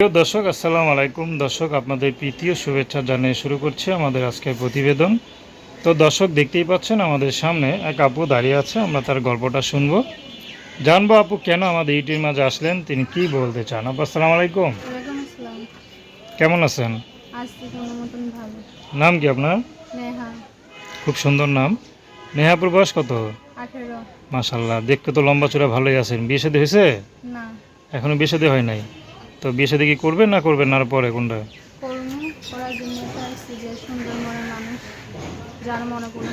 প্রিয় দর্শক আসসালামু আলাইকুম। দর্শক আপনাদের প্রীতীয় শুভেচ্ছা জানিয়ে শুরু করছি আমাদের আজকের প্রতিবেদন। তো দর্শক দেখতেই পাচ্ছেন আমাদের সামনে এক আপু দাঁড়িয়ে আছে আমরা তার গল্পটা শুনব। জানব আপু কেন আমাদের ইউটির মাঝে আসলেন তিনি কি বলতে চান? আপু আসসালামু আলাইকুম। কেমন আছেন? নাম কি আপনার? নেহা। খুব সুন্দর নাম। নেহাপুর বয়স কত? আঠেরো। মাশাল্লাহ দেখতে তো লম্বা চূড়া ভালোই আছেন। বিয়ে শাদী হয়েছে? না। এখনও বিয়ে শাদী হয় নাই? তো বিয়ে শাদী কি করবেন না করবেন না আর পরে কোনটা? করার জন্য তো যে সুন্দর মনের মানুষ যার মনে কোনো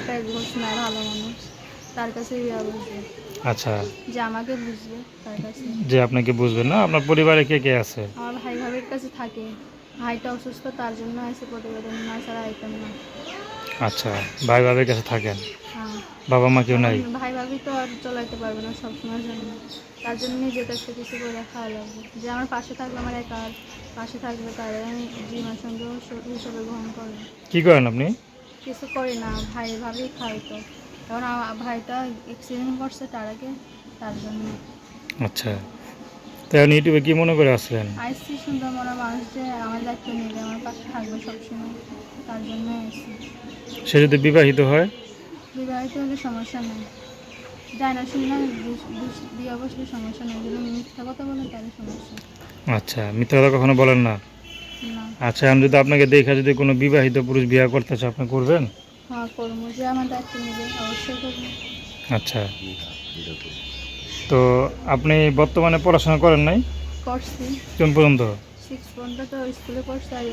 নাই ভালো মানুষ তার কাছে বিয়া বুঝবে আচ্ছা। যে আমাকে বুঝবে তার কাছে। যে আপনাকে না আপনার পরিবারে কে কে আছে? আমার ভাই ভাবির কাছে থাকে। ভাইটা অসুস্থ তার জন্য এসে প্রতিবেদন না ছাড়া আইতাম না। আচ্ছা ভাই ভাবের কাছে থাকেন। হ্যাঁ। বাবা মা কেউ নাই? ভাই ভাবি তো আর চলাইতে পারবে না সবসময়ের জন্য। তার জন্য নিজেকে একটা কিছু করে খাওয়া লাগবে। যে আমার পাশে থাকবে আমার একা পাশে থাকবে তার আমি জীবনের সঙ্গে হিসেবে গ্রহণ করব কি করেন আপনি? কিছু করি না ভাই ভাবি খাই তো। কারণ আমার ভাইটা অ্যাক্সিডেন্ট করছে তার আগে তার জন্য। আচ্ছা। তো এখন ইউটিউবে কি মনে করে আসলেন? আইসি সুন্দর মনে মানুষ যে আমার দায়িত্ব নেবে আমার পাশে থাকবে সবসময় তার জন্য আইসি। সে যদি বিবাহিত হয়? বিবাহিত হলে সমস্যা নেই। যায় না শুনি না বিয়ে বসলে সমস্যা নেই। যদি মিথ্যা কথা বলেন তাহলে সমস্যা। আচ্ছা মিথ্যা কথা কখনো বলেন না? আচ্ছা আমি যদি আপনাকে দেখা যদি কোনো বিবাহিত পুরুষ বিয়ে করতে চায় আপনি করবেন? হ্যাঁ করব। যে আমার দায়িত্ব নেবে অবশ্যই করব। আচ্ছা। তো আপনি বর্তমানে পড়াশোনা করেন নাই? করছি। কোন পর্যন্ত? সিক্স পর্যন্ত তো স্কুলে পড়ছি আর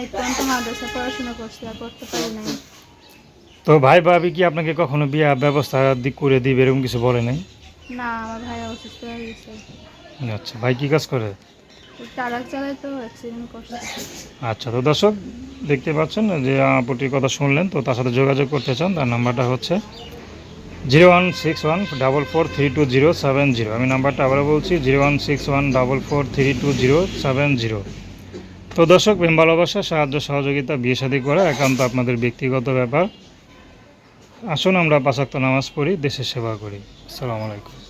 এইট পর্যন্ত মাদ্রাসা পড়াশোনা করছি আর করতে পারি নাই। তো ভাই ভাবি কি আপনাকে কখনো বিয়ে ব্যবস্থা দিক করে দিবে এরকম কিছু বলে নাই? না আমার ভাই অসুস্থ হয়ে গেছে। আচ্ছা ভাই কি কাজ করে? ট্রাক চালায় তো অ্যাক্সিডেন্ট করছে। আচ্ছা তো দর্শক দেখতে পাচ্ছেন যে আপুটির কথা শুনলেন তো তার সাথে যোগাযোগ করতে চান তার নাম্বারটা হচ্ছে zero one six one double four three two zero seven zero. আমি নাম্বারটা আবারও বলছি zero one six one double four three two zero seven zero. তো দর্শক প্রেম ভালোবাসা সাহায্য সহযোগিতা বিয়ে শাদী করা একান্ত আপনাদের ব্যক্তিগত ব্যাপার। আসুন আমরা পাঁচাক্ত নামাজ পড়ি দেশের সেবা করি। আসসালামু আলাইকুম।